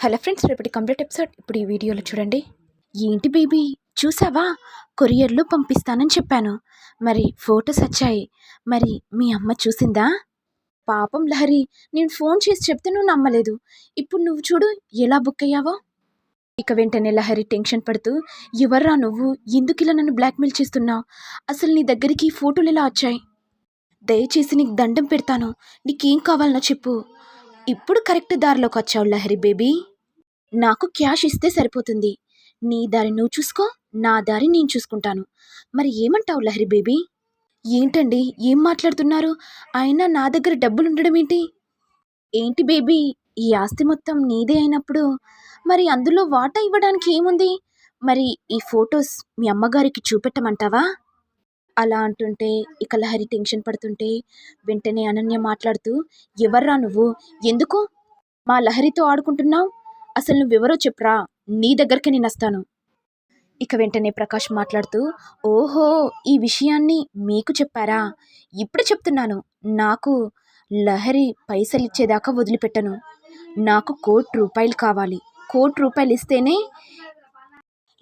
Hello friends రేపటి complete episode. ఇప్పుడు ఈ వీడియోలో చూడండి. ఏంటి బేబీ? చూసావా? కొరియర్లో పంపిస్తానని చెప్పాను. మరి ఫొటోస్ వచ్చాయి. మరి మీ అమ్మ చూసిందా? పాపం లహరి నేను ఫోన్ చేసి చెప్తే నువ్వు నమ్మలేదు. ఇప్పుడు నువ్వు చూడు ఎలా బుక్ అయ్యావో. ఇక వెంటనే లహరి టెన్షన్ పడుతూ ఎవర్రా నువ్వు? ఎందుకు ఇలా నన్ను బ్లాక్మెయిల్ చేస్తున్నావు? అసలు నీ దగ్గరికి ఫోటోలు ఎలా వచ్చాయి? దయచేసి నీకు దండం పెడతాను. నీకేం కావాలనో చెప్పు. ఇప్పుడు కరెక్ట్ దారిలోకి వచ్చావు లహరి బేబీ. నాకు క్యాష్ ఇస్తే సరిపోతుంది. నీ దారి నువ్వు చూసుకో నా దారి నేను చూసుకుంటాను. మరి ఏమంటావు లహరి బేబీ? ఏంటండి ఏం మాట్లాడుతున్నారు? అయినా నా దగ్గర డబ్బులు ఉండడం ఏంటి? ఏంటి బేబీ ఈ ఆస్తి మొత్తం నీదే అయినప్పుడు మరి అందులో వాటా ఇవ్వడానికి ఏముంది? మరి ఈ ఫొటోస్ మీ అమ్మగారికి చూపెట్టమంటావా? అలా అంటుంటే ఇక లహరి టెన్షన్ పడుతుంటే వెంటనే అనన్య మాట్లాడుతూ ఎవర్రా నువ్వు? ఎందుకు? మా లహరితో ఆడుకుంటున్నావు? అసలు నువ్వెవరో చెప్పురా? నీ దగ్గరికి నేను వస్తాను. ఇక వెంటనే ప్రకాష్ మాట్లాడుతూ ఓహో ఈ విషయాన్ని మీకు చెప్పారా? ఇప్పుడు చెప్తున్నాను. నాకు లహరి పైసలు ఇచ్చేదాకా వదిలిపెట్టను. నాకు కోటి రూపాయలు కావాలి. కోటి రూపాయలు ఇస్తేనే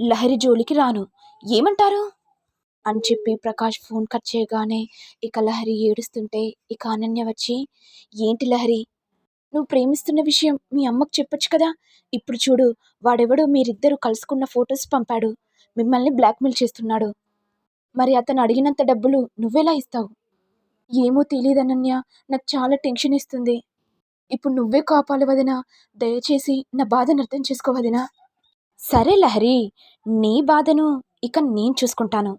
లహరి జోలికి రాను. ఏమంటారు? అని చెప్పి ప్రకాష్ ఫోన్ కట్ చేయగానే ఇక లహరి ఏడుస్తుంటే ఇక అనన్య వచ్చి ఏంటి లహరి? నువ్వు ప్రేమిస్తున్న విషయం మీ అమ్మకు చెప్పొచ్చు కదా? ఇప్పుడు చూడు వాడెవడో మీరిద్దరూ కలుసుకున్న ఫొటోస్ పంపాడు. మిమ్మల్ని బ్లాక్మెయిల్ చేస్తున్నాడు. మరి అతను అడిగినంత డబ్బులు నువ్వెలా ఇస్తావు? ఏమో తెలియదు అనన్య. నాకు చాలా టెన్షన్ ఇస్తుంది ఇప్పుడు నువ్వే కాపాలి వదినా. దయచేసి నా బాధను అర్థం చేసుకోవదినా సరే లహరి. నీ బాధను ఇక నేను చూసుకుంటాను.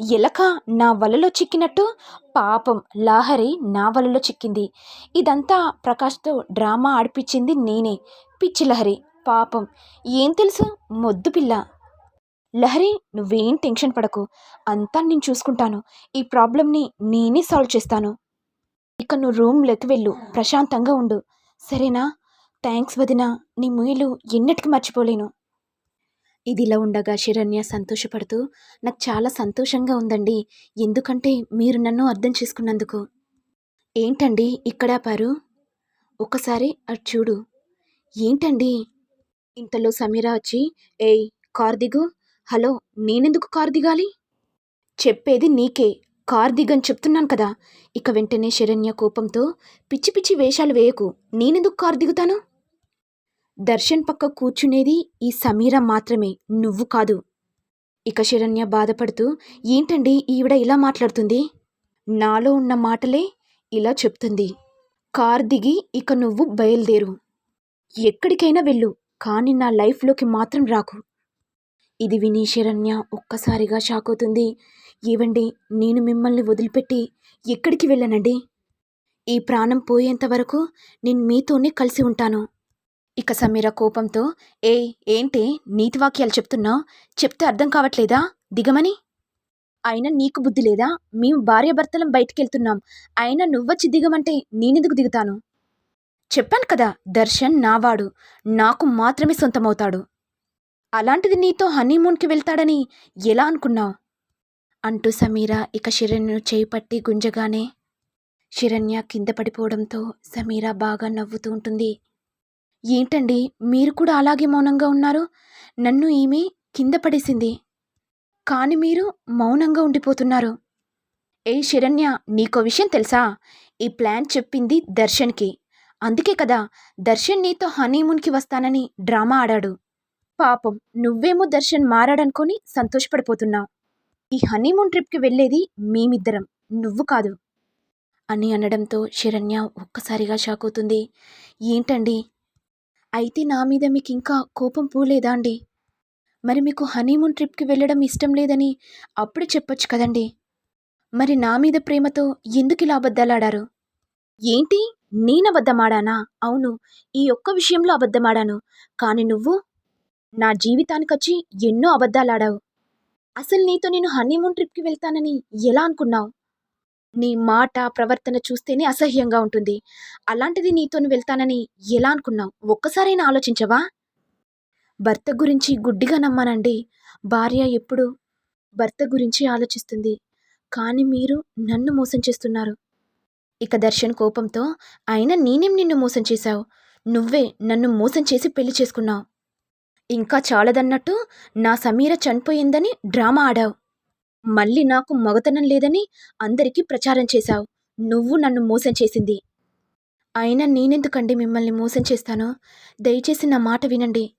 ఎలక నా వలలో చిక్కినట్టు పాపం లహరి నా వలలో చిక్కింది. ఇదంతా ప్రకాష్తో డ్రామా ఆడిపించింది నేనే. పిచ్చి లహరి పాపం. ఏం తెలుసు? మొద్దు పిల్ల. లహరి నువ్వేం టెన్షన్ పడకు. అంతా నేను చూసుకుంటాను. ఈ ప్రాబ్లంని నేనే సాల్వ్ చేస్తాను. ఇక నువ్వు రూమ్లోకి వెళ్ళు. ప్రశాంతంగా ఉండు. సరేనా? థ్యాంక్స్ వదిన. నీ ముయిలు ఎన్నటికి మర్చిపోలేను. ఇదిలా ఉండగా శరణ్య సంతోషపడుతూ నాకు చాలా సంతోషంగా ఉందండి. ఎందుకంటే మీరు నన్ను అర్థం చేసుకున్నందుకు. ఏంటండి ఇక్కడ పారు ఒకసారి అటు చూడు. ఏంటండి? ఇంతలో సమీరా వచ్చి ఏయ్ కార్ దిగు. హలో నేనెందుకు కార్ దిగాలి? చెప్పేది నీకే. కార్ దిగని చెప్తున్నాను కదా. ఇక వెంటనే శరణ్య కోపంతో పిచ్చి పిచ్చి వేషాలు వేయకు. నేనెందుకు కార్ దిగుతాను? దర్శన్ పక్క కూర్చునేది ఈ సమీర మాత్రమే నువ్వు కాదు. ఇక శరణ్య బాధపడుతూ ఏంటండి ఈవిడ ఇలా మాట్లాడుతుంది? నాలో ఉన్న మాటలే ఇలా చెప్తుంది. కార్ దిగి ఇక నువ్వు బయలుదేరు. ఎక్కడికైనా వెళ్ళు కానీ నా లైఫ్లోకి మాత్రం రాకు. ఇది విని శరణ్య ఒక్కసారిగా షాక్ అవుతుంది. ఏవండి నేను మిమ్మల్ని వదిలిపెట్టి ఎక్కడికి వెళ్ళనండి? ఈ ప్రాణం పోయేంత వరకు నేను మీతోనే కలిసి ఉంటాను. ఇక సమీర కోపంతో ఏ ఏంటి? నీతి వాక్యాలు చెప్తున్నావు? చెప్తే అర్థం కావట్లేదా? దిగమని? అయినా నీకు బుద్ధి లేదా? మేము భార్యాభర్తలం బయటికెళ్తున్నాం. అయినా నువ్వొచ్చి దిగమంటే నేనెందుకు దిగుతాను? చెప్పాను కదా దర్శన్ నావాడు. నాకు మాత్రమే సొంతమవుతాడు. అలాంటిది నీతో హనీమూన్కి వెళ్తాడని ఎలా అనుకున్నావు? అంటూ సమీర ఇక శరణ్యను చేయి పట్టి గుంజగానే శరణ్య కింద పడిపోవడంతో సమీర బాగా నవ్వుతూ ఉంటుంది. ఏంటండి మీరు కూడా అలాగే మౌనంగా ఉన్నారు? నన్ను ఈమె కింద పడేసింది. కానీ మీరు మౌనంగా ఉండిపోతున్నారు. ఏ శరణ్య నీకో విషయం తెలుసా? ఈ ప్లాన్ చెప్పింది దర్శన్కి. అందుకే కదా దర్శన్ నీతో హనీమూన్కి వస్తానని డ్రామా ఆడాడు. పాపం నువ్వేమో దర్శన్ మారాడనుకొని సంతోషపడిపోతున్నావు ఈ హనీమూన్ ట్రిప్కి వెళ్ళేది మేమిద్దరం నువ్వు కాదు. అని అనడంతో శరణ్య ఒక్కసారిగా షాక్ అవుతుంది. ఏంటండి? అయితే నా మీద మీకు ఇంకా కోపం పోలేదా అండి? మరి మీకు హనీమూన్ ట్రిప్కి వెళ్ళడం ఇష్టం లేదని అప్పుడే చెప్పొచ్చు కదండి. మరి నా మీద ప్రేమతో ఎందుకు ఇలా అబద్ధాలాడారు? ఏంటి? నేను అబద్ధమాడానా? అవును ఈ ఒక్క విషయంలో అబద్ధమాడాను. కానీ నువ్వు నా జీవితానికొచ్చి ఎన్నో అబద్ధాలాడావు. అసలు నీతో నేను హనీమూన్ ట్రిప్కి వెళ్తానని ఎలా అనుకున్నావు? నీ మాట ప్రవర్తన చూస్తేనే అసహ్యంగా ఉంటుంది. అలాంటిది నీతోని వెళ్తానని ఎలా అనుకున్నావు? ఒక్కసారైనా ఆలోచించవా? భర్త గురించి గుడ్డిగా నమ్మానండి. భార్య ఎప్పుడు భర్త గురించి ఆలోచిస్తుంది. కానీ మీరు నన్ను మోసం చేస్తున్నారు. ఇక దర్శన్ కోపంతో అయినా నేనేం నిన్ను మోసం చేశావు? నువ్వే నన్ను మోసం చేసి పెళ్ళి చేసుకున్నావు. ఇంకా చాలదన్నట్టు నా సమీర చనిపోయిందని డ్రామా ఆడావు. మళ్ళీ నాకు మగతనం లేదని అందరికీ ప్రచారం చేశావు. నువ్వు నన్ను మోసం చేసింది. అయినా నేనెందుకండి మిమ్మల్ని మోసం చేస్తాను? దయచేసి నా మాట వినండి.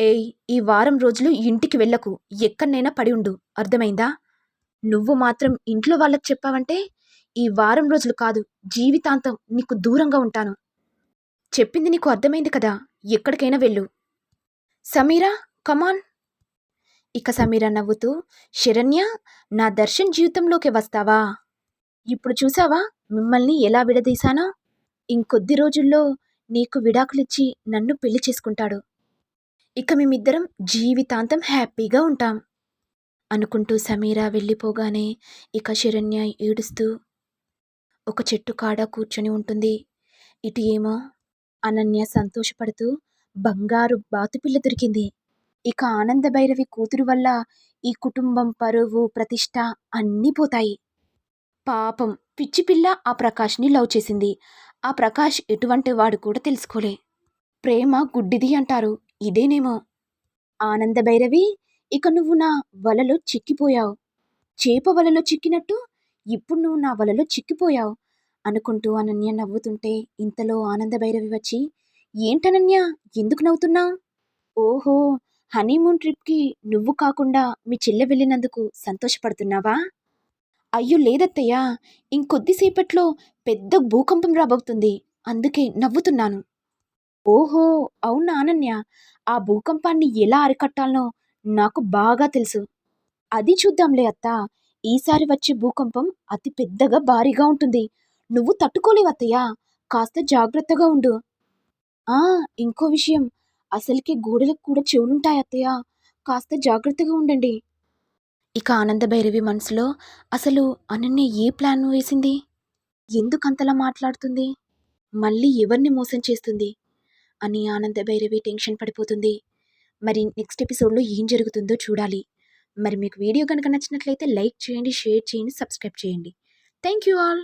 ఏయ్ ఈ వారం రోజులు ఇంటికి వెళ్ళకు. ఎక్కడనైనా పడి ఉండు. అర్థమైందా? నువ్వు మాత్రం ఇంట్లో వాళ్ళకి చెప్పావంటే ఈ వారం రోజులు కాదు జీవితాంతం నీకు దూరంగా ఉంటాను. చెప్పింది నీకు అర్థమైంది కదా? ఎక్కడికైనా వెళ్ళు. Sameera come on. ఇక సమీరా నవ్వుతూ శరణ్య నా దర్శన్ జీవితంలోకి వస్తావా? ఇప్పుడు చూసావా మిమ్మల్ని ఎలా విడదీశానో? ఇంకొద్ది రోజుల్లో నీకు విడాకులిచ్చి నన్ను పెళ్ళి చేసుకుంటాడు. ఇక మేమిద్దరం జీవితాంతం హ్యాపీగా ఉంటాం అనుకుంటూ సమీరా వెళ్ళిపోగానే ఇక శరణ్య ఏడుస్తూ ఒక చెట్టు కాడ కూర్చొని ఉంటుంది. ఇటు ఏమో? అనన్య సంతోషపడుతూ బంగారు బాతుపిల్ల దొరికింది. ఇక ఆనంద భైరవి కూతురు వల్ల ఈ కుటుంబం పరువు ప్రతిష్ట అన్నీ పోతాయి. పాపం పిచ్చి పిల్ల ఆ ప్రకాష్ని లవ్ చేసింది. ఆ ప్రకాష్ ఎటువంటి వాడు కూడా తెలుసుకోలే. ప్రేమ గుడ్డిది అంటారు. ఇదేనేమో. ఆనంద భైరవి ఇక నువ్వు నా వలలో చిక్కిపోయావు. చేప వలలో చిక్కినట్టు ఇప్పుడు నువ్వు నా వలలో చిక్కిపోయావు అనుకుంటూ అనన్య నవ్వుతుంటే ఇంతలో ఆనంద భైరవి వచ్చి ఏంటనన్య? ఎందుకు నవ్వుతున్నావు? ఓహో హనీమూన్ ట్రిప్కి నువ్వు కాకుండా మీ చెల్లె వెళ్ళినందుకు సంతోషపడుతున్నావా? అయ్యో లేదత్తయ్య. ఇంకొద్దిసేపట్లో పెద్ద భూకంపం రాబోతుంది. అందుకే నవ్వుతున్నాను. ఓహో అవునా అనన్య? ఆ భూకంపాన్ని ఎలా అరికట్టాలనో నాకు బాగా తెలుసు. అది చూద్దాంలే అత్త. ఈసారి వచ్చే భూకంపం అతి పెద్దగా భారీగా ఉంటుంది. నువ్వు తట్టుకోలేవత్తయ్యా కాస్త జాగ్రత్తగా ఉండు. ఆ ఇంకో విషయం. అసలుకి గోడలకు కూడా చెవులుంటాయి అత్తయ్య. కాస్త జాగ్రత్తగా ఉండండి. ఇక ఆనంద భైరవి మనసులో అసలు అనన్య ఏ ప్లాన్ వేసింది? ఎందుకంతలా మాట్లాడుతుంది? మళ్ళీ ఎవరిని మోసం చేస్తుంది? అని ఆనంద భైరవి టెన్షన్ పడిపోతుంది. మరి నెక్స్ట్ ఎపిసోడ్లో ఏం జరుగుతుందో చూడాలి. మరి మీకు వీడియో కనుక నచ్చినట్లయితే లైక్ చేయండి షేర్ చేయండి సబ్స్క్రైబ్ చేయండి. Thank you all.